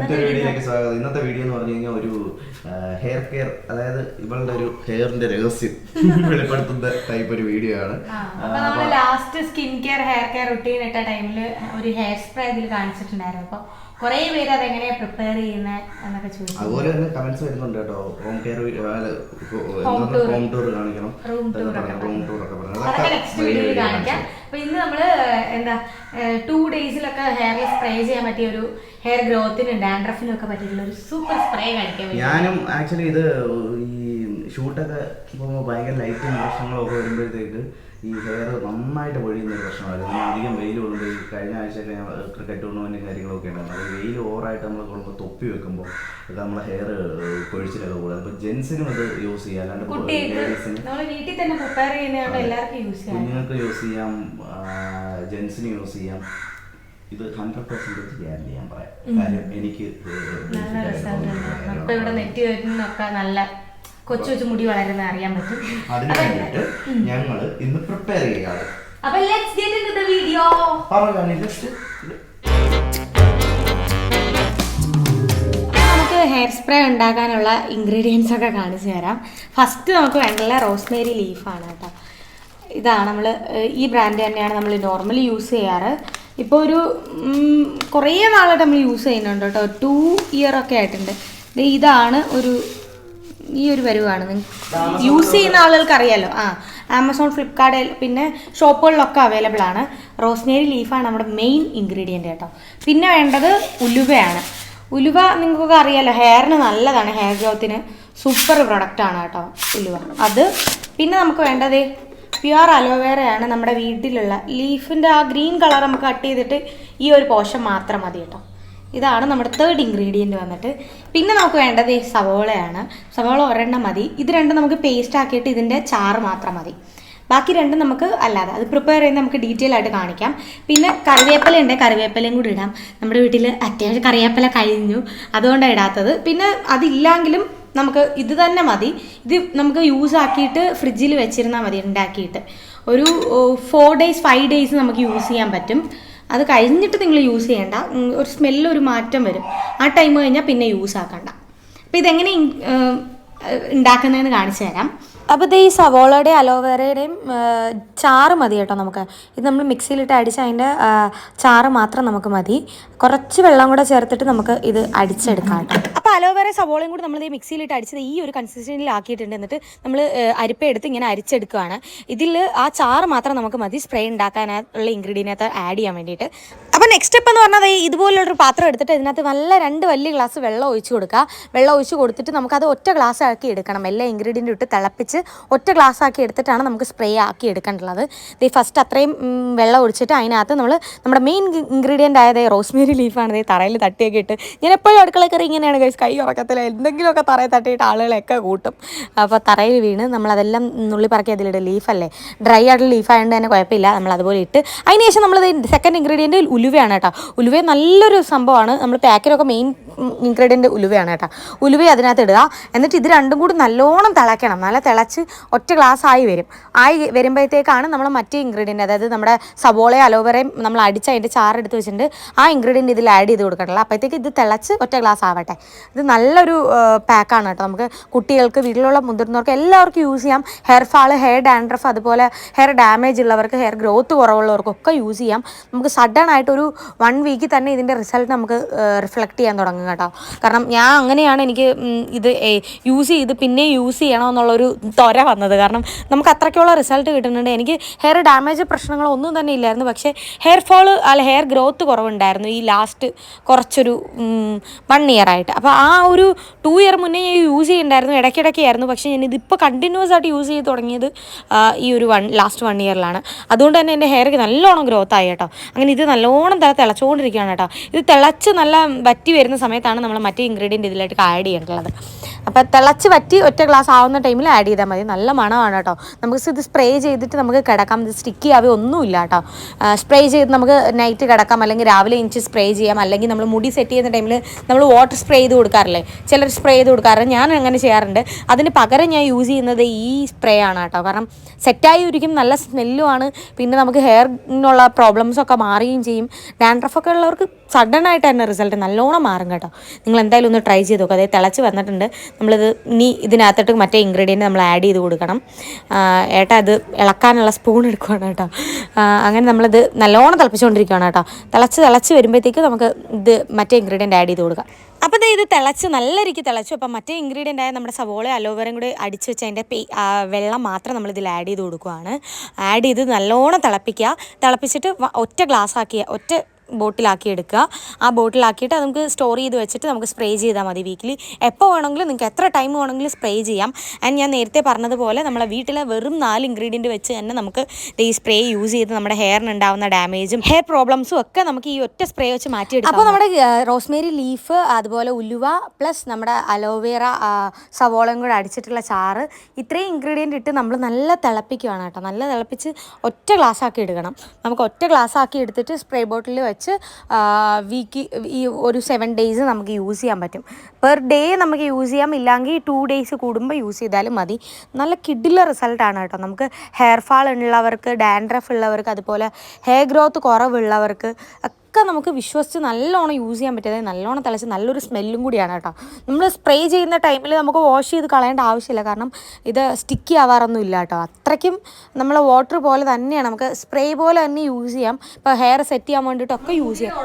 മറ്റൊരു വീഡിയോയിലേക്ക് സ്വാഗതം. ഇന്നത്തെ വീഡിയോ എന്ന് പറഞ്ഞു കഴിഞ്ഞാൽ ഒരു ഹെയർ കെയർ അതായത് ഇവളുടെ ഒരു ഹെയറിന്റെ രഹസ്യം വെളിപ്പെടുത്തുന്ന ടൈപ്പ് ഒരു വീഡിയോ ആണ്. അപ്പൊ last skin care hair care routine ഇട്ട ടൈമിൽ ഒരു ഹെയർ സ്പ്രേ ഇതിൽ കാണിച്ചിട്ടുണ്ടായിരുന്നു. അപ്പൊ കുറേ പേര് അതെങ്ങനെയാ പ്രിപ്പയർ ചെയ്യുന്നത് എന്നൊക്കെ ചോദിച്ചു. അതുപോലെ തന്നെ കമന്റ്സ് വരുന്നുണ്ട് കേട്ടോ. Home care. ഹോം ടൂർ കാണിക്കണം. റൂം ടൂർ ഒക്കെ റൂം ടൂർ ഒക്കെ പറഞ്ഞു അതൊക്കെ നെക്സ്റ്റ് വീഡിയോയിൽ കാണിക്കാം. അപ്പൊ ഇന്ന് നമ്മൾ എന്താ ടു ഡേയ്സിലൊക്കെ ഹെയറിൽ സ്പ്രേ ചെയ്യാൻ പറ്റിയ ഒരു ഹെയർ ഗ്രോത്തിനും ഡാൻഡ്രഫിനും ഒക്കെ പറ്റിയിട്ടുള്ള ഒരു സൂപ്പർ സ്പ്രേ കാണിക്കാൻ ഞാനും ആക്ച്വലി ഇത് ഈ ഷൂട്ടൊക്കെ പോകുമ്പോൾ ഭയങ്കര ലൈറ്റും പ്രശ്നങ്ങളും ഒക്കെ വരുമ്പോഴത്തേക്ക് ഈ ഹെയർ നന്നായിട്ട് പൊഴിയുന്ന ഒരു പ്രശ്നമായിരുന്നു. നമ്മൾ അധികം വെയിൽ കൊള്ളുമ്പോൾ ഈ കഴിഞ്ഞ ആഴ്ചയൊക്കെ ഞാൻ ക്രിക്കറ്റ് ടൂർണമെന്റും കാര്യങ്ങളൊക്കെ ഉണ്ടായിരുന്നു. അത് വെയിൽ ഓവറായിട്ട് നമ്മൾ കൊള്ളുമ്പോൾ തൊപ്പി വെക്കുമ്പോൾ ഒക്കെ നമ്മളെ ഹെയർ പൊഴിച്ചിലൊക്കെ കൂടുതൽ അപ്പോൾ ജെൻസിനും അത് യൂസ് ചെയ്യാം. അല്ലാണ്ട് ലേഡീസിന് കുഞ്ഞുങ്ങൾക്ക് യൂസ് ചെയ്യാം. ജെൻസിന് യൂസ് ചെയ്യാം. ഇത് ഹൺഡ്രഡ് പെർസെന്റേജ് ഗ്യാരണ്ടി ഞാൻ പറയാം. കാര്യം എനിക്ക് നല്ല കൊച്ചു കൊച്ചു മുടി വളരുന്ന അറിയാൻ പറ്റും. അതിന് വേണ്ടിയിട്ട് ഞങ്ങൾ ഇന്ന് പ്രിപ്പയർ ചെയ്യാറ് അപ്പൊ let's get in the video പറഞ്ഞു നമുക്ക് ഹെയർ സ്പ്രേ ഉണ്ടാക്കാനുള്ള ഇൻഗ്രീഡിയൻസ് ഒക്കെ കാണിച്ചു തരാം. ഫസ്റ്റ് നമുക്ക് വേണ്ടുള്ള റോസ്മേരി ലീഫാണ് കേട്ടോ. ഇതാണ് നമ്മൾ ഈ ബ്രാൻഡ് തന്നെയാണ് നമ്മൾ നോർമലി യൂസ് ചെയ്യാറ്. ഇപ്പോൾ ഒരു കുറേ നാളായിട്ട് നമ്മൾ യൂസ് ചെയ്യുന്നുണ്ട് കേട്ടോ. ടു ഇയർ ഒക്കെ ആയിട്ടുണ്ട്. ഇതാണ് ഒരു ഈ ഒരു വരുവാണ്. യൂസ് ചെയ്യുന്ന ആളുകൾക്ക് അറിയാലോ ആ ആമസോൺ ഫ്ലിപ്കാർട്ട് പിന്നെ ഷോപ്പുകളിലൊക്കെ അവൈലബിൾ ആണ്. റോസ്മേരി ലീഫാണ് നമ്മുടെ മെയിൻ ഇൻഗ്രീഡിയന്റ് കേട്ടോ. പിന്നെ വേണ്ടത് ഉലുവയാണ്. ഉലുവ നിങ്ങൾക്കൊക്കെ അറിയാലോ ഹെയറിന് നല്ലതാണ് ഹെയർ ഗ്രോത്തിന് സൂപ്പർ പ്രൊഡക്റ്റ് ആണ് കേട്ടോ ഉലുവ. അത് പിന്നെ നമുക്ക് വേണ്ടത് പ്യുവർ അലോവേറയാണ് നമ്മുടെ വീട്ടിലുള്ള ലീഫിന്റെ ആ ഗ്രീൻ കളർ നമുക്ക് കട്ട് ചെയ്തിട്ട് ഈ ഒരു പോഷൻ മാത്രം മതി കേട്ടോ. ഇതാണ് നമ്മുടെ തേർഡ് ഇൻഗ്രീഡിയന്റ് വന്നിട്ട്. പിന്നെ നമുക്ക് വേണ്ടത് ഈ സവോളയാണ്. സവോള ഒരെണ്ണം മതി. ഇത് രണ്ടും നമുക്ക് പേസ്റ്റ് ആക്കിയിട്ട് ഇതിന്റെ ചാറ് മാത്രം മതി. ബാക്കി രണ്ടും നമുക്ക് അല്ലാതെ അത് പ്രിപ്പയർ ചെയ്യുന്ന നമുക്ക് ഡീറ്റെയിൽ ആയിട്ട് കാണിക്കാം. പിന്നെ കറിവേപ്പില ഉണ്ട് കറിവേപ്പിലയും കൂടി ഇടാം. നമ്മുടെ വീട്ടിൽ അത്യാവശ്യം കറിവേപ്പില കഴിഞ്ഞു അതുകൊണ്ടാണ് ഇടാത്തത്. പിന്നെ അതില്ലെങ്കിലും നമുക്ക് ഇത് തന്നെ മതി. ഇത് നമുക്ക് യൂസ് ആക്കിയിട്ട് ഫ്രിഡ്ജിൽ വെച്ചിരുന്നാൽ മതി ഉണ്ടാക്കിയിട്ട്. ഒരു ഫോർ ഡേയ്സ് ഫൈവ് ഡേയ്സ് നമുക്ക് യൂസ് ചെയ്യാൻ പറ്റും. അത് കഴിഞ്ഞിട്ട് നിങ്ങൾ യൂസ് ചെയ്യേണ്ട. ഒരു സ്മെല്ല് ഒരു മാറ്റം വരും. ആ ടൈം കഴിഞ്ഞാൽ പിന്നെ യൂസ് ആക്കണ്ട. അപ്പോൾ ഇതെങ്ങനെ ഉണ്ടാക്കുന്നതെന്ന് കാണിച്ചു തരാം. അപ്പോൾ ഈ സവോളയുടെയും അലോവേറയുടെയും ചാറ് മതി കേട്ടോ നമുക്ക്. ഇത് നമ്മൾ മിക്സിയിലിട്ട് അടിച്ച് അതിന്റെ ചാറ് മാത്രം നമുക്ക് മതി. കുറച്ച് വെള്ളം കൂടെ ചേർത്തിട്ട് നമുക്ക് ഇത് അടിച്ചെടുക്കാം കേട്ടോ. അപ്പോൾ അലോവേറ സവോളയും കൂടി നമ്മൾ ഈ മിക്സിയിലിട്ട് അടിച്ചത് ഈ ഒരു കൺസിസ്റ്റൻസിലാക്കിയിട്ടുണ്ട് എന്നിട്ട് നമ്മൾ അരിപ്പ എടുത്ത് ഇങ്ങനെ അരിച്ചെടുക്കുകയാണ് ഇതിൽ ആ ചാറ് മാത്രം നമുക്ക് മതി. സ്പ്രേ ഉണ്ടാക്കാനുള്ള ഇൻഗ്രീഡിയന്റ് ആഡ് ചെയ്യാൻ വേണ്ടിയിട്ട്. അപ്പോൾ നെക്സ്റ്റ് സ്റ്റെപ്പ് എന്ന് പറഞ്ഞാൽ ഇതുപോലുള്ളൊരു പാത്രം എടുത്തിട്ട് ഇതിനകത്ത് നല്ല രണ്ട് വലിയ ഗ്ലാസ് വെള്ളം ഒഴിച്ച് കൊടുക്കുക. വെള്ളം ഒഴിച്ച് കൊടുത്തിട്ട് നമുക്കത് ഒറ്റ ഗ്ലാസ് ആക്കി എടുക്കണം. എല്ലാ ഇൻഗ്രീഡിയന്റും ഇട്ട് തിളപ്പിച്ച് ഒറ്റ ഗ്ലാസ് ആക്കി എടുത്തിട്ടാണ് നമുക്ക് സ്പ്രേ ആക്കി എടുക്കേണ്ടത്. ദേ ഫസ്റ്റ് അത്രയും വെള്ളം ഒഴിച്ചിട്ട് അതിനകത്ത് നമ്മൾ നമ്മുടെ മെയിൻ ഇൻഗ്രീഡിയന്റ് ആയത് റോസ്മേരി ലീഫാണ് ദേ തറയിൽ തട്ടിയൊക്കെ ഇട്ട്. ഞാൻ എപ്പോഴും അടുക്കള കയറി ഇങ്ങനെയാണ് കഴിച്ച് കൈ ഉറക്കത്തില്ല എന്തെങ്കിലുമൊക്കെ തറയിൽ തട്ടിയിട്ട് ആളുകളെയൊക്കെ കൂട്ടും. അപ്പോൾ തറയിൽ വീണ് നമ്മളതെല്ലാം നുള്ളി പറക്കി അതിലിടും ലീഫല്ലേ ഡ്രൈ ആയിട്ടുള്ള ലീഫായതുകൊണ്ട് തന്നെ കുഴപ്പമില്ല. നമ്മൾ അതുപോലെ ഇട്ട്. അതിനുശേഷം നമ്മൾ സെക്കൻഡ് ഇൻഗ്രീഡിയന്റ് ഉലുവയാണ് കേട്ടോ. ഉലുവ നല്ലൊരു സംഭവമാണ്. നമ്മൾ പാക്കിലൊക്കെ മെയിൻ ഇൻഗ്രീഡിയന്റ് ഉലുവയാണ് കേട്ടോ. ഉലുവ അതിനകത്ത് ഇടുക. എന്നിട്ട് ഇത് രണ്ടും കൂടി നല്ലോണം തിളയ്ക്കണം. നല്ല തിളച്ച് ഒറ്റ ഗ്ലാസ് ആയി വരും. ആയി വരുമ്പോഴത്തേക്കാണ് നമ്മൾ മറ്റേ ഇൻഗ്രീഡിയന്റ് അതായത് നമ്മുടെ സബോളയും അലോവേറയും നമ്മൾ അടിച്ച് അതിന്റെ ചാറെടുത്ത് വെച്ചിട്ടുണ്ട്. ആ ഇൻഗ്രീഡിയന്റ് ഇതിൽ ആഡ് ചെയ്ത് കൊടുക്കണല്ലോ. അപ്പോഴത്തേക്ക് ഇത് തിളച്ച് ഒറ്റ ഗ്ലാസ് ആവട്ടെ. ഇത് നല്ലൊരു പാക്കാണ് കേട്ടോ. നമുക്ക് കുട്ടികൾക്ക് വീട്ടിലുള്ള മുതിർന്നവർക്ക് എല്ലാവർക്കും യൂസ് ചെയ്യാം. ഹെയർ ഫാൾ ഹെയർ ഡാൻഡ്രഫ് അതുപോലെ ഹെയർ ഡാമേജ് ഉള്ളവർക്ക് ഹെയർ ഗ്രോത്ത് കുറവുള്ളവർക്കൊക്കെ യൂസ് ചെയ്യാം. നമുക്ക് സഡൻ ആയിട്ട് ഒരു വൺ വീക്കിൽ തന്നെ ഇതിന്റെ റിസൾട്ട് നമുക്ക് റിഫ്ലക്ട് ചെയ്യാൻ തുടങ്ങും കേട്ടോ. കാരണം ഞാൻ അങ്ങനെയാണ് എനിക്ക് ഇത് യൂസ് ചെയ്ത് പിന്നെ യൂസ് ചെയ്യണമെന്നുള്ളൊരു ത്വര വന്നത്. കാരണം നമുക്ക് അത്രയ്ക്കുള്ള റിസൾട്ട് കിട്ടുന്നുണ്ട്. എനിക്ക് ഹെയർ ഡാമേജ് പ്രശ്നങ്ങളൊന്നും തന്നെ ഇല്ലായിരുന്നു. പക്ഷേ ഹെയർ ഫോൾ അല്ല ഹെയർ ഗ്രോത്ത് കുറവുണ്ടായിരുന്നു ഈ ലാസ്റ്റ് കുറച്ചൊരു വൺ ഇയർ ആയിട്ട്. അപ്പോൾ ആ ഒരു ടു ഇയർ മുന്നേ ഞാൻ യൂസ് ചെയ്യണ്ടായിരുന്നു. ഇടയ്ക്കിടയ്ക്ക് ആയിരുന്നു പക്ഷേ ഞാൻ ഇതിപ്പോൾ കണ്ടിന്യൂസ് ആയിട്ട് യൂസ് ചെയ്ത് തുടങ്ങിയത് ഈ ഒരു വൺ ലാസ്റ്റ് വൺ ഇയറിലാണ് അതുകൊണ്ട് തന്നെ എന്റെ ഹെയർക്ക് നല്ലോണം ഗ്രോത്ത് ആയി കേട്ടോ. അങ്ങനെ ഇത് നല്ലോണം തല തിളച്ചുകൊണ്ടിരിക്കുകയാണ് കേട്ടോ. ഇത് തിളച്ച് നല്ല വറ്റി വരുന്ന സമയത്താണ് നമ്മൾ മറ്റേ ഇൻഗ്രീഡിയന്റ് ഇതിലായിട്ട് ആഡ് ചെയ്യേണ്ടത്. അപ്പോൾ തിളച്ച് വറ്റി ഒറ്റ ഗ്ലാസ് ആവുന്ന ടൈമിൽ ആഡ് ചെയ്താൽ മതി. നല്ല മണമാണ് കേട്ടോ. നമുക്ക് ഇത് സ്പ്രേ ചെയ്തിട്ട് നമുക്ക് കിടക്കാം. ഇത് സ്റ്റിക്കി ആവേ ഒന്നുമില്ല കേട്ടോ. സ്പ്രേ ചെയ്ത് നമുക്ക് നൈറ്റ് കിടക്കാം. അല്ലെങ്കിൽ രാവിലെ എണിച്ച് സ്പ്രേ ചെയ്യാം. അല്ലെങ്കിൽ നമ്മൾ മുടി സെറ്റ് ചെയ്യുന്ന ടൈമിൽ നമ്മൾ വാട്ടർ സ്പ്രേ ചെയ്ത് കൊടുക്കാറില്ലേ? ചിലർ സ്പ്രേ ചെയ്ത് കൊടുക്കാറുണ്ട് ഞാൻ അങ്ങനെ ചെയ്യാറുണ്ട്. അതിന് പകരം ഞാൻ യൂസ് ചെയ്യുന്നത് ഈ സ്പ്രേ ആണ് കേട്ടോ. കാരണം സെറ്റായി ഇരിക്കും നല്ല സ്മെല്ലുമാണ് പിന്നെ നമുക്ക് ഹെയറിനുള്ള പ്രോബ്ലംസൊക്കെ മാറുകയും ചെയ്യും. ഡാൻഡ്രഫൊക്കെ ഉള്ളവർക്ക് സഡൻ ആയിട്ട് തന്നെ റിസൾട്ട് നല്ലോണം മാറും നിങ്ങൾ എന്തായാലും ഒന്ന് ട്രൈ ചെയ്ത് നോക്കുക അതായത് തിളച്ച് വന്നിട്ടുണ്ട്. നമ്മളിത് ഇനി ഇതിനകത്തോട്ട് മറ്റേ ഇൻഗ്രീഡിയന്റ് നമ്മൾ ആഡ് ചെയ്ത് കൊടുക്കണം. ഏട്ടാ ഇത് ഇളക്കാനുള്ള സ്പൂൺ എടുക്കുകയാണ് കേട്ടോ. അങ്ങനെ നമ്മളിത് നല്ലോണം തിളപ്പിച്ചുകൊണ്ടിരിക്കുകയാണ് കേട്ടോ. തിളച്ച് തിളച്ച് വരുമ്പോഴത്തേക്ക് നമുക്ക് ഇത് മറ്റേ ഇൻഗ്രീഡിയന്റ് ആഡ് ചെയ്ത് കൊടുക്കാം. അപ്പോൾ ഇത് തിളച്ച് നല്ല രീതിക്ക് തിളച്ചു. അപ്പം മറ്റേ ഇൻഗ്രീഡിയന്റ് ആയ നമ്മുടെ സവോള അലോവേറയും കൂടി അടിച്ച് വെച്ച് അതിന്റെ വെള്ളം മാത്രം നമ്മൾ ഇതിൽ ആഡ് ചെയ്ത് കൊടുക്കുകയാണ് ആഡ് ചെയ്ത് നല്ലോണം തിളപ്പിക്കുക. തിളപ്പിച്ചിട്ട് ഒറ്റ ഗ്ലാസ് ആക്കിയ ഒറ്റ ബോട്ടിലാക്കി എടുക്കുക ആ ബോട്ടിലാക്കിയിട്ട് നമുക്ക് സ്റ്റോർ ചെയ്ത് വെച്ചിട്ട് നമുക്ക് സ്പ്രേ ചെയ്താൽ മതി വീക്കിലി എപ്പോൾ വേണമെങ്കിലും നിങ്ങൾക്ക് എത്ര ടൈം വേണമെങ്കിലും സ്പ്രേ ചെയ്യാം. ആൻഡ് ഞാൻ നേരത്തെ പറഞ്ഞതുപോലെ നമ്മളെ വീട്ടിലെ വെറും നാല് ഇൻഗ്രീഡിയന്റ് വെച്ച് തന്നെ നമുക്ക് ഈ സ്പ്രേ യൂസ് ചെയ്ത് നമ്മുടെ ഹെയറിന് ഉണ്ടാവുന്ന ഡാമേജും ഹെയർ പ്രോബ്ലംസും ഒക്കെ നമുക്ക് ഈ ഒറ്റ സ്പ്രേ വെച്ച് മാറ്റിയെടുക്കാം. അപ്പോൾ നമ്മുടെ റോസ്മേരി ലീഫ് അതുപോലെ ഉലുവ പ്ലസ് നമ്മുടെ അലോവേറ സവോളയും കൂടെ അടിച്ചിട്ടുള്ള ചാറ് ഇത്രയും ഇൻഗ്രീഡിയന്റ് ഇട്ട് നമ്മൾ നല്ല തിളപ്പിക്കുകയാണ് കേട്ടോ. നല്ല തിളപ്പിച്ച് ഒറ്റ ഗ്ലാസ് ആക്കി എടുക്കണം. നമുക്ക് ഒറ്റ ഗ്ലാസ് ആക്കി എടുത്തിട്ട് സ്പ്രേ ബോട്ടിൽ വെച്ച് വീക്ക് ഈ ഒരു സെവൻ ഡേയ്സ് നമുക്ക് യൂസ് ചെയ്യാൻ പറ്റും. പെർ ഡേ നമുക്ക് യൂസ് ചെയ്യാം. ഇല്ലെങ്കിൽ ടു ഡേയ്സ് കൂടുമ്പോൾ യൂസ് ചെയ്താലും മതി. നല്ല കിഡിലെ റിസൾട്ടാണ് കേട്ടോ. നമുക്ക് ഹെയർ ഫാൾ ഉള്ളവർക്ക് ഡാൻഡ്രഫ് ഉള്ളവർക്ക് അതുപോലെ ഹെയർ ഗ്രോത്ത് കുറവുള്ളവർക്ക് ഒക്കെ നമുക്ക് വിശ്വസിച്ച് നല്ലോണം യൂസ് ചെയ്യാൻ പറ്റിയത് നല്ലോണം തിളച്ച് നല്ലൊരു സ്മെല്ലും കൂടിയാണ് കേട്ടോ. നമ്മൾ സ്പ്രേ ചെയ്യുന്ന ടൈമിൽ നമുക്ക് വാഷ് ചെയ്ത് കളയേണ്ട ആവശ്യമില്ല. കാരണം ഇത് സ്റ്റിക്കി ആവാറൊന്നും ഇല്ല കേട്ടോ. അത്രയ്ക്കും നമ്മൾ വാട്ടർ പോലെ തന്നെയാണ്. നമുക്ക് സ്പ്രേ പോലെ തന്നെ യൂസ് ചെയ്യാം. ഇപ്പോൾ ഹെയർ സെറ്റ് ചെയ്യാൻ വേണ്ടിയിട്ടൊക്കെ യൂസ് ചെയ്യാം.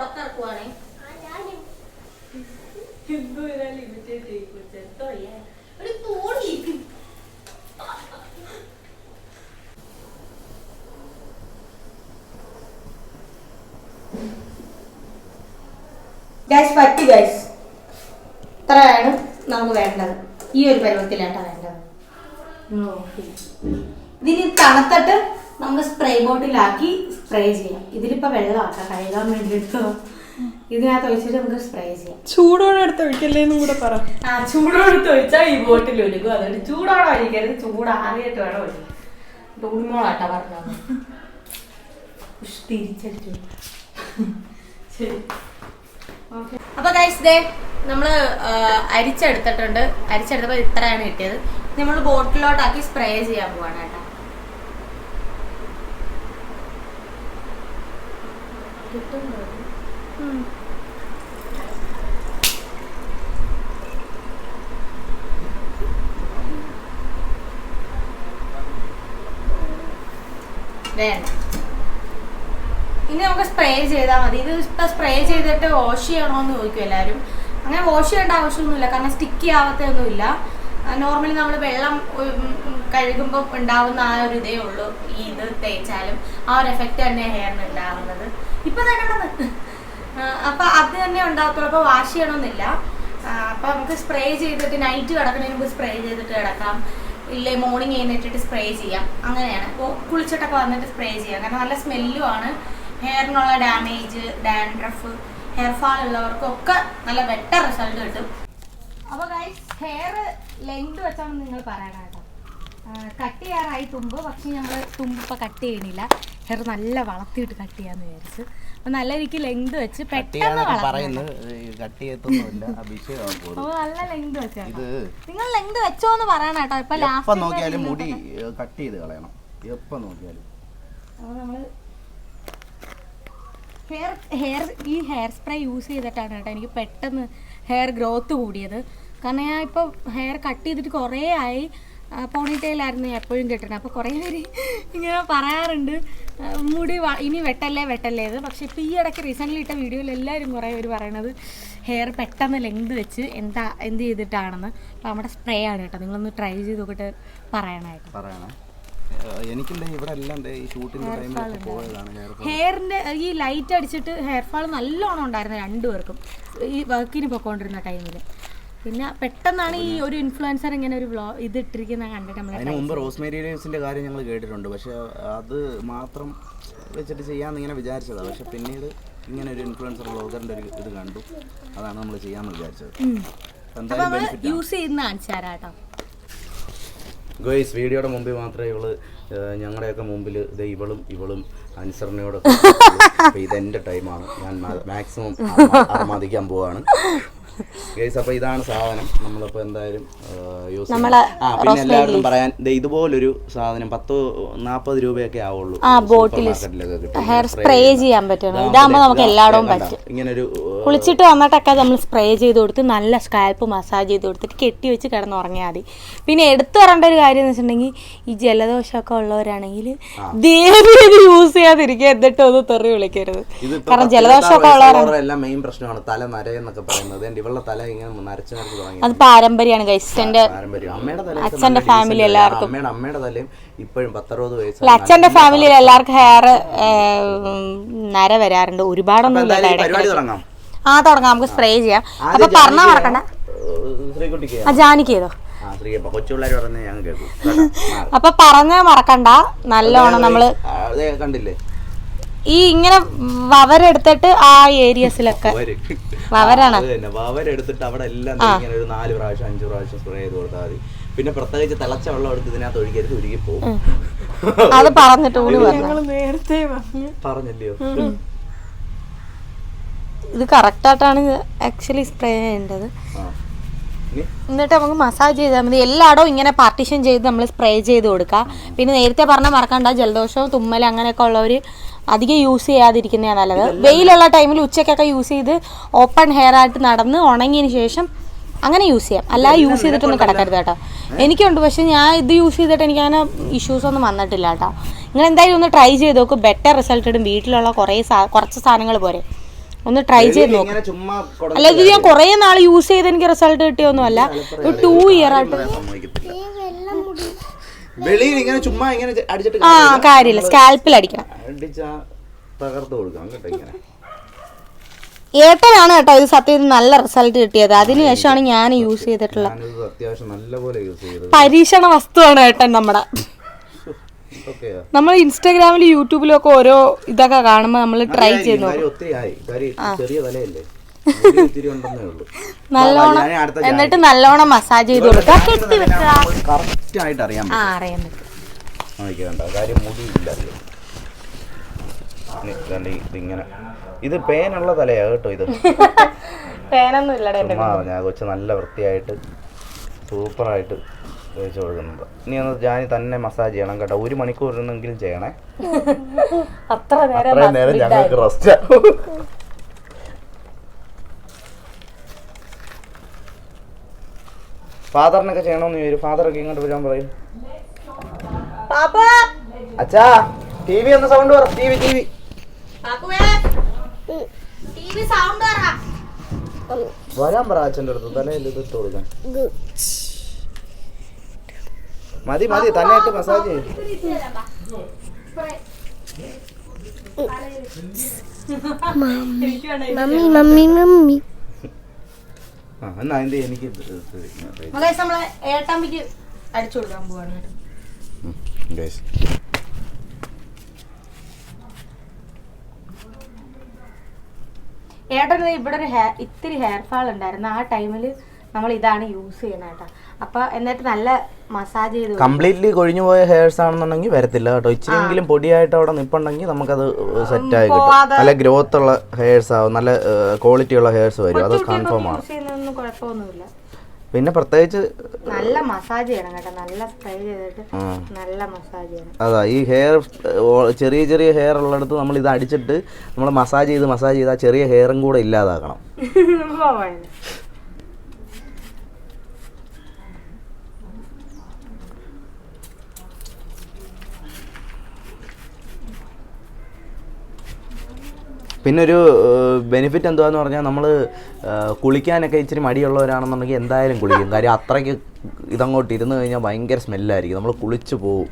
ഗൈസ് പറ്റി ഗൈസ് ഇത്രയാണ് നമുക്ക് വേണ്ടത്. ഈ ഒരു പരുവത്തിലാട്ടാ വേണ്ടത്. ഇതിന് തണുത്തിട്ട് നമുക്ക് സ്പ്രേ ബോട്ടിലാക്കി സ്പ്രേ ചെയ്യാം. ഇതിലിപ്പോ വെള്ളമാക്ക കഴുകാൻ വേണ്ടിയിട്ട്. ഇതിനകത്ത് ഒഴിച്ചിട്ട് നമുക്ക് സ്പ്രേ ചെയ്യാം. ചൂടോടെ എടുത്ത് ഒഴിക്കല്ലേന്നും കൂടെ പറ. ആ ചൂടോടുത്ത് ഒഴിച്ചാൽ ഈ ബോട്ടിൽ ഒഴുകും. അതുകൊണ്ട് ചൂടോടെ ഒഴിക്കരുത്. ചൂട് ആദ്യമായിട്ട് വേണം ഒഴിക്കും ഉണ്ണിമോളാട്ടാ പറഞ്ഞത്. ഉഷ്, തിരിച്ചടിച്ചു ശരി. അപ്പൊ ഗൈസ് ഡേ നമ്മൾ അരിച്ചെടുത്തിട്ടുണ്ട്. അരിച്ചെടുത്തപ്പോ ഇത്രയാണ് കിട്ടിയത്. നമ്മൾ ബോട്ടിലോട്ടാക്കി സ്പ്രേ ചെയ്യാൻ പോവാണ് കേട്ടോ. വേണ്ട. ഇനി നമുക്ക് സ്പ്രേ ചെയ്താൽ മതി. ഇത് ഇപ്പം സ്പ്രേ ചെയ്തിട്ട് വാഷ് ചെയ്യണോ എന്ന് ചോദിക്കും എല്ലാവരും അങ്ങനെ വാഷ് ചെയ്യേണ്ട ആവശ്യമൊന്നുമില്ല. കാരണം സ്റ്റിക്കി ആവത്തൊന്നുമില്ല നോർമലി നമ്മൾ വെള്ളം കഴുകുമ്പോൾ ഉണ്ടാവുന്ന ആ ഒരു ഇതേ ഉള്ളൂ. ഈ ഇത് തേച്ചാലും ആ ഒരു എഫക്റ്റ് തന്നെ ഹെയറിന് ഉണ്ടാവുന്നത്. ഇപ്പം തന്നെ അപ്പം അത് തന്നെ ഉണ്ടാകത്തുള്ളൂ അപ്പോൾ വാഷ് ചെയ്യണമെന്നില്ല അപ്പം നമുക്ക് സ്പ്രേ ചെയ്തിട്ട് നൈറ്റ് കിടക്കുന്നതിന് മുമ്പ് സ്പ്രേ ചെയ്തിട്ട് കിടക്കാം. ഇല്ലേ മോർണിംഗ് എഴുന്നേറ്റിട്ട് സ്പ്രേ ചെയ്യാം. അങ്ങനെയാണ്. അപ്പോൾ കുളിച്ചിട്ടൊക്കെ വന്നിട്ട് സ്പ്രേ ചെയ്യാം. കാരണം നല്ല സ്മെല്ലും ആണ്. ഹെയറിനുള്ള ഡാമേജ് ഡാൻഡ്രഫ് ഹെയർ ഫാൾ ഉള്ളവർക്കൊക്കെ നല്ല ബെറ്റർ റിസൾട്ട് കിട്ടും. അപ്പോൾ ഗൈസ് ഹെയർ ലെങ്ത് വെച്ചാണ് നിങ്ങൾ പറയണം കേട്ടോ. കട്ട് ചെയ്യാറായി തുമ്പ് പക്ഷേ ഞങ്ങൾ തുമ്പ് ഇപ്പോൾ കട്ട് ചെയ്യണില്ല ഹെയർ നല്ല വളർത്തിയിട്ട് കട്ട് ചെയ്യാന്ന് വിചാരിച്ചു. അപ്പോൾ നല്ല രീതിക്ക് ലെങ്ത് വെച്ച് പെട്ടെന്ന് ഓ നല്ല ലെങ്ത് വെച്ചാ നിങ്ങൾ ലെങ്ത് വെച്ചോന്ന് പറയണം കേട്ടോ. ഇപ്പൊ ലാസ്റ്റ് നോക്കിയാലും മുടി കട്ട് ചെയ്ത് കളയണം. എപ്പം നോക്കിയാലും. നമ്മൾ ഹെയർ ഹെയർ ഈ ഹെയർ സ്പ്രേ യൂസ് ചെയ്തിട്ടാണ് കേട്ടോ എനിക്ക് പെട്ടെന്ന് ഹെയർ ഗ്രോത്ത് കൂടിയത്. കാരണം ഞാൻ ഇപ്പോൾ ഹെയർ കട്ട് ചെയ്തിട്ട് കുറേ ആയി. പോണിറ്റയിലായിരുന്നു എപ്പോഴും കിട്ടണം അപ്പോൾ കുറേ പേര് ഇങ്ങനെ പറയാറുണ്ട്. മുടി ഇനി വെട്ടല്ലേ വെട്ടല്ലേ ഇത് പക്ഷേ ഇപ്പോൾ ഈ ഇടയ്ക്ക് റീസെന്റ്ലി ഇട്ട വീഡിയോയിൽ എല്ലാവരും കുറേ പേര് പറയണത് ഹെയർ പെട്ടെന്ന് ലെങ്ത് വെച്ച് എന്താ എന്ത് ചെയ്തിട്ടാണെന്ന്. അപ്പോൾ നമ്മുടെ സ്പ്രേ ആണ് കേട്ടോ. നിങ്ങളൊന്ന് ട്രൈ ചെയ്ത് നോക്കിയിട്ട് പറയണമായിട്ട് പറയണേ. ഇവിടെ എല്ലാം ഈ ഷൂട്ടിന്റെ ടൈമിലൊക്കെ പോയതാണ് ഹെയർ ഹെയറിന്റെ ഈ ലൈറ്റ് അടിച്ചിട്ട് ഹെയർ ഫാൾ നല്ലോണം ഉണ്ടായിരുന്നു രണ്ടുപേർക്കും. ഈ വർക്കിന് പോയിക്കൊണ്ടിരുന്ന ടൈമിൽ പിന്നെ പെട്ടെന്നാണ് ഈ ഒരു ഇൻഫ്ലുവൻസർ ഇങ്ങനെ ഒരു വ്ളോ ഇത് ഇട്ടിരിക്കുന്ന കണ്ടിട്ട് അതിന് നമ്മളെ മുമ്പ് റോസ്മേരി ലീവ്സിന്റെ കാര്യം ഞങ്ങൾ കേട്ടിട്ടുണ്ട്. പക്ഷെ അത് മാത്രം വെച്ചിട്ട് ചെയ്യാമെന്ന് ഇങ്ങനെ വിചാരിച്ചതാണ് പക്ഷെ പിന്നീട് ഇങ്ങനെ ഒരു ഇൻഫ്ലുവൻസർ ബ്ലോഗറിന്റെ ഒരു ഇത് കണ്ടു. അതാണ് നമ്മൾ ചെയ്യാമെന്ന് വിചാരിച്ചത്. യൂസ് ചെയ്യുന്ന കാണിച്ചാരാട്ടോ ഗോയ്സ് വീഡിയോയുടെ മുമ്പിൽ മാത്രമേ ഇവൾ ഞങ്ങളുടെയൊക്കെ മുമ്പിൽ ഇത് ഇവളും ഇവളും അനുസരണയോടെ ഇതെന്റെ ടൈമാണ് ഞാൻ മാക്സിമം അർമാദിക്കാൻ പോവാണ്. ഗൈസ് അപ്പൊ ഇതാണ് സാധനം. നമ്മളിപ്പോ എന്തായാലും യൂസ് ആ പിന്നെ എല്ലാവരും പറയാൻ ഇതുപോലൊരു സാധനം പത്ത് നാൽപ്പത് രൂപയൊക്കെ ആവുള്ളൂ. ഹെയർ സ്പ്രേ ചെയ്യാൻ പറ്റും. ഇതാകുമ്പോ നമുക്ക് എല്ലായിടവും? പറ്റും. ഇങ്ങനൊരു കുളിച്ചിട്ട് വന്നിട്ടൊക്കെ നമ്മൾ സ്പ്രേ ചെയ്ത് കൊടുത്ത് നല്ല സ്കാൽപ്പ് മസാജ് ചെയ്ത് കൊടുത്തിട്ട് കെട്ടി വെച്ച് കിടന്നുറങ്ങിയാൽ മതി. പിന്നെ എടുത്തു പറയേണ്ട ഒരു കാര്യം എന്ന് വെച്ചിട്ടുണ്ടെങ്കിൽ ഈ ജലദോഷമൊക്കെ ഉള്ളവരാണെങ്കിൽ ദേവിയത് യൂസ് ചെയ്യാതിരിക്കുക എന്നിട്ട് ഒന്ന് തെറി വിളിക്കരുത്. കാരണം ജലദോഷമൊക്കെ ഉള്ളവരാണ്. മെയിൻ പ്രശ്നമാണ് തല നരയെന്നൊക്കെ പറയുന്നത്. ഇവളുടെ തല ഇങ്ങനെ നരച്ച് നരച്ച് തുടങ്ങി. അത് പാരമ്പര്യമാണ് ഗൈസ് അച്ഛന്റെ ഫാമിലി എല്ലാവർക്കും. അമ്മയുടെ അമ്മയുടെ തലയും ഇപ്പോഴും പത്തറുപത് അല്ല വയസ്സ് അച്ഛന്റെ ഫാമിലിയിൽ എല്ലാവർക്കും ഹെയർ നര വരാറുണ്ട്. ഒരുപാടൊന്നും പരിപാടി തുടങ്ങാം. ആ തുടങ്ങാം. നമുക്ക് സ്പ്രേ ചെയ്യാം. അപ്പൊ പറഞ്ഞാ മറക്കണ്ട. ആ ജാനിക്ക് ചെയ്തോ. അപ്പൊ പറഞ്ഞാ മറക്കണ്ട. നല്ലോണം നമ്മൾ ദേ കണ്ടില്ലേ? ഈ ഇങ്ങനെ വവരെടുത്തിട്ട് ആ ഏരിയസിലൊക്കെ. വര്. വവരാണ്. വവരെടുത്തിട്ട് അവിടെ എല്ലാം ഇങ്ങനെ ഒരു നാല് പ്രാവശ്യം അഞ്ച് പ്രാവശ്യം സ്പ്രേ ചെയ്ത് കൊടുത്താൽ മതി. പിന്നെ പ്രത്യേകിച്ച് തിളച്ച വെള്ളം എടുത്ത് ഇതിനകത്ത് ഒഴിക്കരുത് ഉരുകി പോകും അത് പറഞ്ഞിട്ട് കൂടി പറഞ്ഞു. ഞങ്ങൾ നേരത്തെ പറഞ്ഞു. പറഞ്ഞില്ലയോ? ഇത് കറക്റ്റായിട്ടാണ് ആക്ച്വലി സ്പ്രേ ചെയ്യേണ്ടത്. എന്നിട്ട് നമുക്ക് മസാജ് ചെയ്താൽ മതി. എല്ലായിടവും ഇങ്ങനെ പാർട്ടീഷൻ ചെയ്ത് നമ്മൾ സ്പ്രേ ചെയ്ത് കൊടുക്കുക പിന്നെ നേരത്തെ പറഞ്ഞ മറക്കണ്ട ജലദോഷവും തുമ്മൽ അങ്ങനെയൊക്കെ ഉള്ളവർ അധികം യൂസ് ചെയ്യാതിരിക്കുന്നതാണ് നല്ലത്. വെയിലുള്ള ടൈമിൽ ഉച്ചയ്ക്കൊക്കെ യൂസ് ചെയ്ത് ഓപ്പൺ ഹെയർ ആയിട്ട് നടന്ന് ഉണങ്ങിയതിന് ശേഷം അങ്ങനെ യൂസ് ചെയ്യാം. അല്ലാതെ യൂസ് ചെയ്തിട്ടൊന്നും കിടക്കരുത് കേട്ടോ. എനിക്കുണ്ട്. പക്ഷെ ഞാൻ ഇത് യൂസ് ചെയ്തിട്ട് എനിക്ക് അങ്ങനെ ഇഷ്യൂസ് ഒന്നും വന്നിട്ടില്ല കേട്ടോ. നിങ്ങൾ എന്തായാലും ഒന്ന് ട്രൈ ചെയ്ത് നോക്കും. ബെറ്റർ റിസൾട്ട് ഇടും. വീട്ടിലുള്ള കുറേ കുറച്ച് സാധനങ്ങൾ പോരെ. ഒന്ന് ട്രൈ ചെയ്ത് നോക്കാം. ഇങ്ങനെ ചുമ്മാ കൊടു- അല്ല ഇത് ഞാൻ കുറേ നാൾ യൂസ് ചെയ്ത് എനിക്ക് റിസൾട്ട് കിട്ടിയൊന്നുമല്ല ഒരു ടു ഇയർ ആയിട്ട് വെളിയിൽ ഇങ്ങനെ ചുമ്മാ ഇങ്ങനെ ചെ- അടിച്ചിട്ട് ആ കാര്യമില്ല. സ്കാൽപ്പിൽ അടിക്കണം. അടിച്ചാ തകർത്ത് കൊടുക്കാം കേട്ടോ ഇങ്ങനെ. ഏട്ടനാണ് കേട്ടോ ഇത് സത്യത്തിൽ നല്ല റിസൾട്ട് കിട്ടിയത്. അതിനുശേഷമാണ് ഞാൻ യൂസ് ചെയ്തിട്ടുള്ളത് ഞാനിത് അത്യാവശ്യം നല്ലപോലെ യൂസ് ചെയ്തത്. പരീക്ഷണ വസ്തുവാണ് ഏട്ടൻ നമ്മുടെ. നമ്മൾ ഇൻസ്റ്റാഗ്രാമിലും യൂട്യൂബിലും ഒക്കെ ഓരോ ഇതൊക്കെ കാണുമ്പോൾ നമ്മൾ ട്രൈ ചെയ്ത് ഉള്ളൂ. നല്ലോണം എന്നിട്ട് നല്ലോണം മസാജ് ചെയ്ത് കൊടുക്കുക കെട്ടി ആ അറിയാൻ പറ്റും. ഇതിങ്ങനെ. ഇത് പേനുള്ള തലയാ കേട്ടോ ഇത്. പേനൊന്നും ഇല്ല ഞാൻ കൊച്ചു നല്ല വൃത്തിയായിട്ട് സൂപ്പറായിട്ട് തേച്ച് കൊടുക്കുന്നത് ഇനി ഒന്ന് ജാനി തന്നെ മസാജ് ചെയ്യണം കേട്ടോ. ഒരു മണിക്കൂർ ഇരുന്നെങ്കിലും ചെയ്യണേ. അത്ര നേരം അത്രയും നേരം ഞങ്ങൾക്ക് റെസ്റ്റ് ഫാദറിനൊക്കെ ചെയ്യണമെന്ന് ചോദിച്ചു. ഫാദറൊക്കെ ഇങ്ങോട്ട് വരാൻ പറയും. പാപ്പ! അച്ഛാ ടി വി ഒന്ന് സൗണ്ട് പറ. T V T V TV sound പറ. വരാൻ പറ അച്ഛന്റെ അടുത്ത്. തലയിൽ ഇത് ഇട്ട് കൊടുക്കാൻ മതി മതി തന്നെ ഇട്ട് മസാജ് മമ്മി മമ്മി മമ്മി. ആ എന്നാ അതിന്റെ എനിക്ക് നമ്മളെ ഏട്ടമ്പിക്ക് അടിച്ചു കൊടുക്കാൻ പോവാണ്. ഏട്ടന് ഇവിടെ ഒരു ഹെയർ ഇത്തിരി ഹെയർ ഫാൾ ഉണ്ടായിരുന്നു. ആ ടൈമിൽ നമ്മൾ ഇതാണ് യൂസ് ചെയ്യുന്നത് കേട്ടോ. അപ്പൊ എന്നിട്ട് നല്ല മസാജ് ചെയ്ത് കംപ്ലീറ്റ്ലി കൊഴിഞ്ഞു പോയ ഹെയർസ് ആണെന്നുണ്ടെങ്കിൽ വരത്തില്ല കേട്ടോ. ഇച്ചിരിയെങ്കിലും പൊടിയായിട്ട് അവിടെ നിപ്പുണ്ടെങ്കിൽ നമുക്കത് സെറ്റ് ആയി കിട്ടും. നല്ല ഗ്രോത്ത് ഉള്ള ഹെയർസ് ആവും. നല്ല ക്വാളിറ്റി ഉള്ള ഹെയർസ് വരും. അത് കൺഫേം ആണ്. പിന്നെ പ്രത്യേകിച്ച് നല്ല മസാജ് ചെയ്യണം കേട്ടോ. നല്ല സ്പ്രേ ചെയ്തിട്ട് നല്ല മസാജ് ചെയ്യണം. അതാ ഈ ഹെയർ ചെറിയ ചെറിയ ഹെയർ ഉള്ളിടത്ത് നമ്മൾ ഇത് അടിച്ചിട്ട് നമ്മൾ മസാജ് ചെയ്ത് മസാജ് ചെയ്ത് ആ ചെറിയ ഹെയറും കൂടെ ഇല്ലാതാക്കണം. പിന്നെ ഒരു ബെനിഫിറ്റ് എന്തുവാന്ന് പറഞ്ഞാൽ നമ്മൾ കുളിക്കാനൊക്കെ ഇച്ചിരി മടിയുള്ളവരാണെന്നുണ്ടെങ്കിൽ എന്തായാലും കുളിക്കും. കാര്യം അത്രയ്ക്ക് ഇതങ്ങോട്ട് ഇരുന്ന് കഴിഞ്ഞാൽ ഭയങ്കര സ്മെല്ലായിരിക്കും. നമ്മൾ കുളിച്ച് പോവും.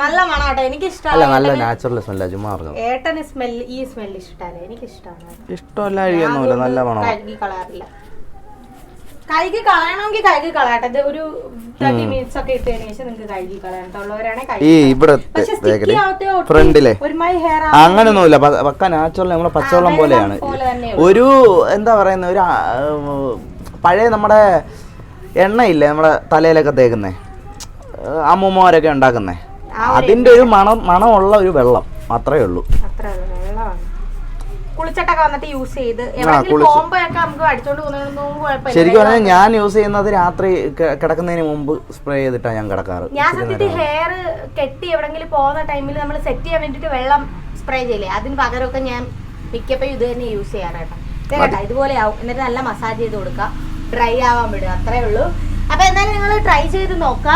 നല്ല മണം എനിക്ക് അല്ല നല്ല നാച്ചുറൽ സ്മെല്ല ചുമ്മാ പറഞ്ഞത് ഏട്ടന് സ്മെൽ ഈ സ്മെൽ ഇഷ്ടമല്ല എനിക്ക് ഇഷ്ടമാണ് ഇഷ്ടമല്ലായിരിക്കൊന്നുമില്ല നല്ല മണം കളറില്ല കഴുകി കളയണമെങ്കിൽ കഴുകി കളയട്ടെ. ഒരു തേർട്ടി മിനിറ്റ്സ് ഒക്കെ ഇട്ടതിന് ശേഷം നിങ്ങൾക്ക് കഴുകി കളയാനുള്ളവരാണെങ്കിൽ ഈ ഇവിടെ ഫ്രണ്ടിലെ. ഒരുമാതിരി ഹെയർ അങ്ങനെയൊന്നുമില്ല പ- പക്ക നാച്ചുറൽ നമ്മുടെ പച്ചവെള്ളം പോലെയാണ്. ഒരു എന്താ പറയുന്ന ഒരു പഴയ നമ്മുടെ എണ്ണയില്ലേ നമ്മുടെ തലയിലൊക്കെ തേക്കുന്നേ? അമ്മൂമ്മമാരൊക്കെ ഉണ്ടാക്കുന്നേ? അതിന്റെ ഒരു മണം മണമുള്ള ഒരു വെള്ളം. അത്രേ ഉള്ളൂ. കുളിച്ചിട്ടൊക്കെ വന്നിട്ട് യൂസ് ചെയ്ത്. എവിടെയെങ്കിലും പോകുമ്പോഴൊക്കെ നമുക്ക് അടിച്ചോണ്ട് പോകുന്നതൊന്നും ശരിക്കും പറഞ്ഞാൽ ഞാൻ യൂസ് ചെയ്യുന്നത് രാത്രി കിടക്കുന്നതിന് മുമ്പ് സ്പ്രേ ചെയ്തിട്ടാണ് ഞാൻ കിടക്കാറ്. ഞാൻ സത്യത്തിൽ ഹെയർ കെട്ടി എവിടെങ്കിലും പോകുന്ന ടൈമിൽ നമ്മൾ സെറ്റ് ചെയ്യാൻ വേണ്ടിട്ട് വെള്ളം സ്പ്രേ ചെയ്യില്ലേ? അതിന് പകരമൊക്കെ ഞാൻ മിക്കപ്പോഴും ഇത് തന്നെ യൂസ് ചെയ്യാറ് കേട്ടോ ഇത് ഇതുപോലെ ആവും. എന്നിട്ട് നല്ല മസാജ് ചെയ്ത് കൊടുക്കുക. ഡ്രൈ ആവാൻ വിടുക. അത്രേ ഉള്ളൂ. അപ്പൊ എന്തായാലും നിങ്ങൾ ട്രൈ ചെയ്ത് നോക്കുക.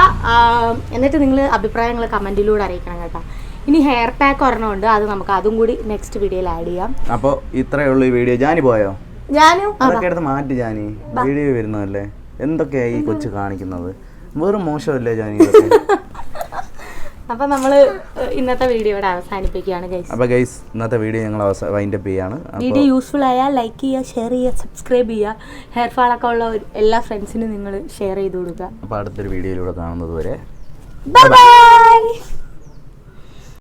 എന്നിട്ട് നിങ്ങൾ അഭിപ്രായങ്ങൾ കമന്റിലൂടെ അറിയിക്കണം കേട്ടോ. ഇനി ഹെയർ പാക്ക് ഒരെണ്ണമുണ്ട് അത് നമുക്ക് അതും കൂടി നെക്സ്റ്റ് വീഡിയോയിൽ ആഡ് ചെയ്യാം. അപ്പൊ ഇത്രയേ ഉള്ളൂ ഈ വീഡിയോ ജാനി പോയോ? ഞാനും അതൊക്കെ എടുത്ത് മാറ്റി ജാനി. വീഡിയോ വരുന്നതല്ലേ? എന്തൊക്കെയാ ഈ കൊച്ചു കാണിക്കുന്നത്? വെറും മോശമല്ലേ ജാനി അപ്പൊ നമ്മൾ ഇന്നത്തെ വീഡിയോ ഇവിടെ അവസാനിപ്പിക്കുകയാണ് ഗൈസ് അപ്പോൾ ഗൈസ് ഇന്നത്തെ വീഡിയോ ഞങ്ങൾ വൈൻഡ് അപ്പ് ചെയ്യാണ്. വീഡിയോ യൂസ്ഫുൾ ആയാൽ ലൈക്ക് ചെയ്യുക ഷെയർ ചെയ്യുക സബ്സ്ക്രൈബ് ചെയ്യുക. ഹെയർ ഫാൾ ഒക്കെ ഉള്ള എല്ലാ ഫ്രണ്ട്സിനും നിങ്ങൾ ഷെയർ ചെയ്ത് കൊടുക്കുക. അപ്പോൾ അടുത്തൊരു വീഡിയോയിലൂടെ കാണുന്നത് വരെ. ബൈ